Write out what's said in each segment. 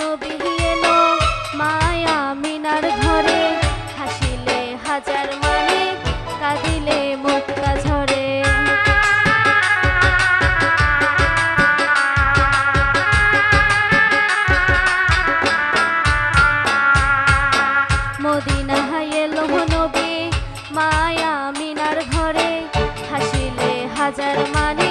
নবী মায়া মিনার ঘরে হাসিলে হাজার মানে কাঁদিলে মুক্তা ঝরে। মদিনায় এলো নবী, মায়া মিনার ঘরে হাসিলে হাজার মানে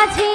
মাঝে